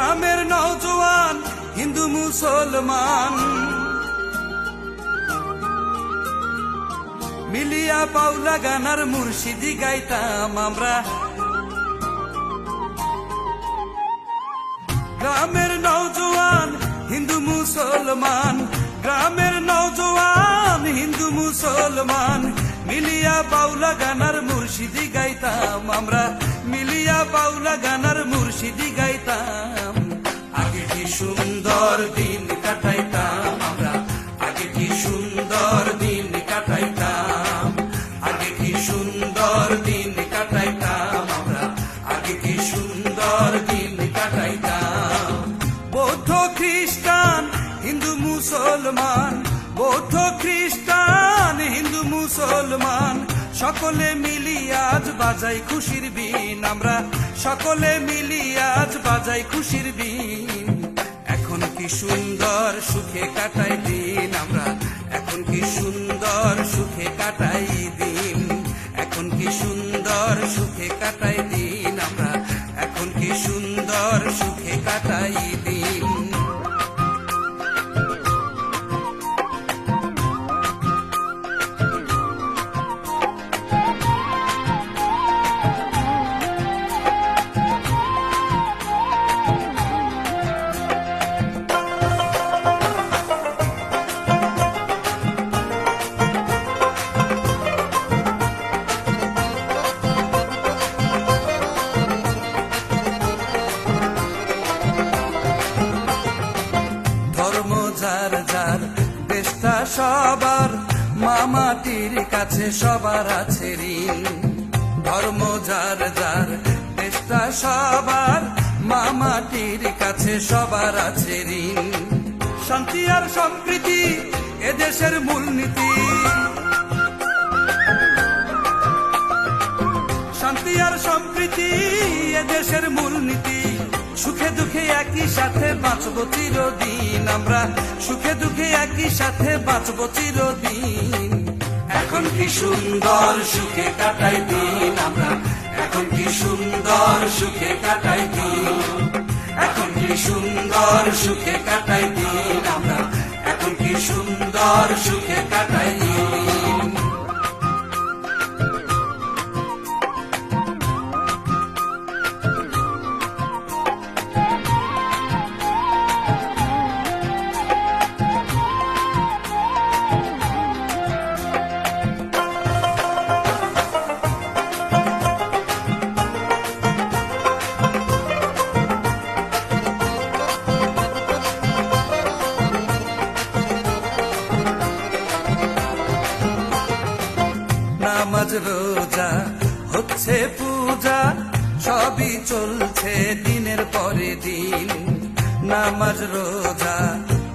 গ্রামের নৌজওয়ান হিন্দু মুসলমান। মিলিয়া পাউলা গানার মুর্শিদি গাইতাম আমরা। গ্রামের নৌজওয়ান হিন্দু মুসলমান। গ্রামের নৌজওয়ান হিন্দু মুসলমান। মিলিয়া বাউলা গানার মুর্শিদি গাইতাম আমরা। মিলিয়া বাউলা গানার মুর্শিদি গাইতাম হিন্দু মুসলমান, বৌদ্ধ খ্রিস্টান, হিন্দু মুসলমান, সকলে মিলি আজ বাজাই খুশির বিন আমরা সকলে মিলি আজ বাজাই খুশির বিন এখন কি সুন্দর সুখে কাটাই দিন আমরা, এখন কি সুন্দর সুখে কাটাই দিন। এখন কি সুন্দর সুখে কাটাই দিন আমরা, এখন কি সুন্দর সুখে কাটাই দিন। সবার, মামাটির কাছে সবার আছে ধর্ম যার যার, দেশটা সবার, মামাটির কাছে সবার আছে শান্তি আর সম্প্রীতি এদেশের মূলনীতি। শান্তি আর সম্প্রীতি এদেশের মূলনীতি। সুখে দুঃখে একই সাথে বাঁচবো চিরদিন। আমরা একই সাথে বাঁচবো চিরদিন। এখন কি সুন্দর সুখে কাটাই দিন আমরা। এখন কি সুন্দর সুখে কাটাই দিন। এখন কি সুন্দর সুখে কাটাই দিন আমরা। এখন কি সুন্দর সুখে কাটাই নামাজ রোজা হচ্ছে পূজা, সবই চলছে দিনের পরে দিন। নামাজ, রোজা,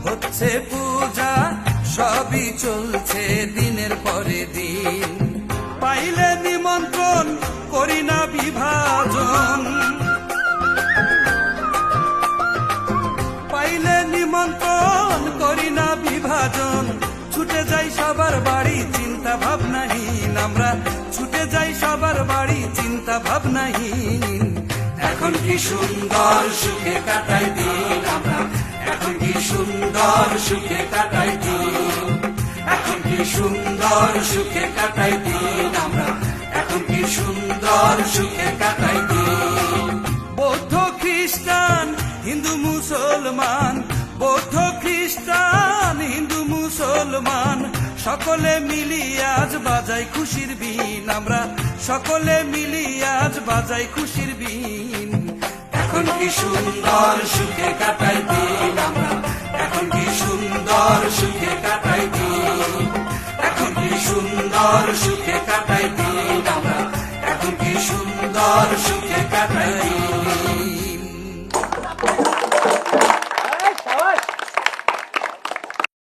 হচ্ছে পূজা, সবই চলছে দিনের পরে দিন। পাইলে নিমন্ত্রণ, করি না বিভাজন। পাইলে নিমন্ত্রণ, করি না বিভাজন। ছুটে যাই সবার বাড়ি, চিন্তা ভাবনাহীন চিন্তা ভাবনাহীন। এখন কি সুন্দর সুখে কাটাই দিন এখন কি সুন্দর সুখে কাটাই দিন। এখন কি সুন্দর সুখে কাটাই দিন আমরা। এখন কি সুন্দর সুখে কাটাই দিন। সকলে মিলি আজ বাজাই খুশির বিন। আমরা সকলে মিলি আজ বাজাই খুশির বিন। এখন কি সুন্দর সুখে কাটাই দিন আমরা। এখন কি সুন্দর সুখে কাটাই দিন। এখন কি সুন্দর সুখে কাটাই দিন আমরা। এখন কি সুন্দর সুখে কাটাই দিন।